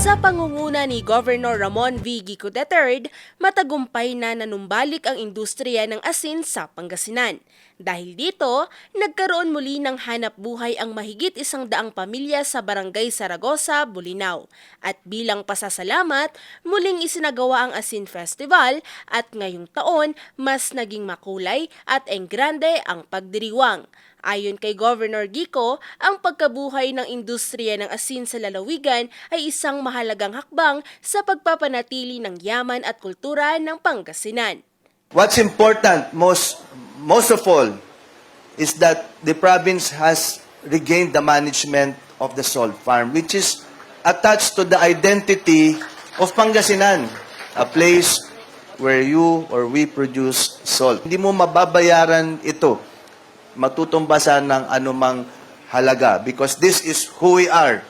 Sa pangunguna ni Governor Ramon V. Gico III, matagumpay na nanumbalik ang industriya ng asin sa Pangasinan. Dahil dito, nagkaroon muli ng hanap buhay ang mahigit isang daang pamilya sa Barangay Saragosa, Bulinaw. At bilang pasasalamat, muling isinagawa ang Asin Festival at ngayong taon, mas naging makulay at enggrande ang pagdiriwang. Ayon kay Governor Gico, ang pagkabuhay ng industriya ng asin sa lalawigan ay isang mahalagang hakbang sa pagpapanatili ng yaman at kultura ng Pangasinan. What's important most most of all is that the province has regained the management of the salt farm which is attached to the identity of Pangasinan, a place where you or we produce salt. Hindi mo mababayaran ito matutumbasan ng anumang halaga because this is who we are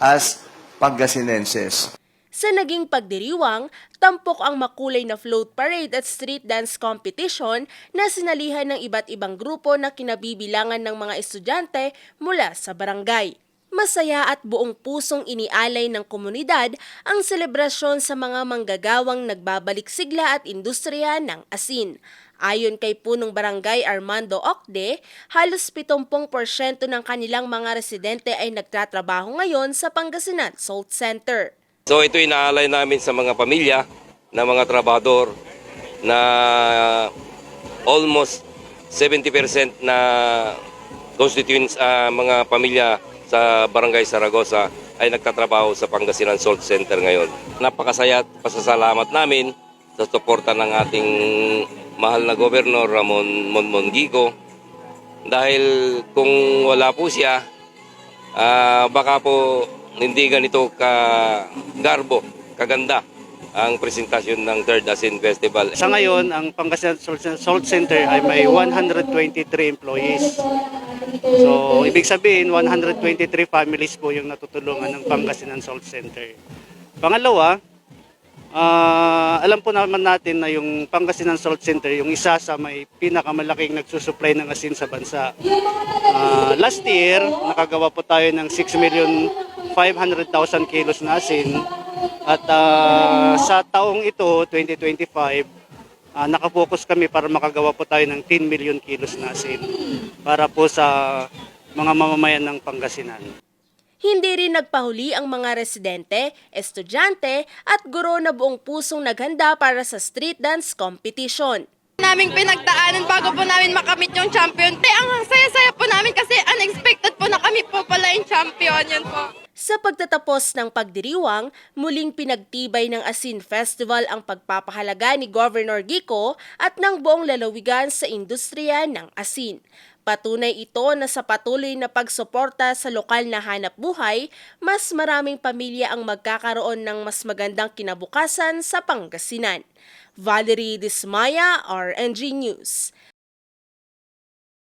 as Pangasinenses. Sa naging pagdiriwang, tampok ang makulay na float parade at street dance competition na sinalihan ng iba't ibang grupo na kinabibilangan ng mga estudyante mula sa barangay. Masaya at buong pusong inialay ng komunidad ang selebrasyon sa mga manggagawang nagbabalik sigla at industriya ng asin. Ayon kay punong barangay Armando Ocde, halos 70% ng kanilang mga residente ay nagtatrabaho ngayon sa Pangasinan Salt Center. So ito inaalay namin sa mga pamilya na mga trabador na almost 70% na constituents ah, mga pamilya sa Barangay Saragosa ay nagtatrabaho sa Pangasinan Salt Center ngayon. Napakasaya at pasasalamat namin sa suporta ng ating mahal na Gobernur Ramon Monmongico dahil kung wala po siya, ah, baka po hindi ganito ka garbo, kaganda ang presentasyon ng Third Asin Festival. Sa ngayon, ang Pangasinan Salt Center ay may 123 employees. So, ibig sabihin, 123 families po yung natutulungan ng Pangasinan Salt Center. Pangalawa, ah, alam po naman natin na yung Pangasinan Salt Center, yung isa sa may pinakamalaking nagsusupply ng asin sa bansa. Ah, last year, nakagawa po tayo ng 6 million 500,000 kilos na asin. At ah, sa taong ito, 2025, ah, nakafocus kami para makagawa po tayo ng 10 million kilos na asin para po sa mga mamamayan ng Pangasinan. Hindi rin nagpahuli ang mga residente, estudyante at guro na buong pusong naghanda para sa street dance competition. naming pinagdaanan bago po namin makamit yung champion. Te, ang saya-saya po namin kasi unexpected po na kami po pala yung champion. Yun po. Sa pagtatapos ng pagdiriwang, muling pinagtibay ng Asin Festival ang pagpapahalaga ni Governor Gico at ng buong lalawigan sa industriya ng asin. Patunay ito na sa patuloy na pagsuporta sa lokal na hanap buhay, mas maraming pamilya ang magkakaroon ng mas magandang kinabukasan sa Pangasinan. Valerie Dismaya, RNG News.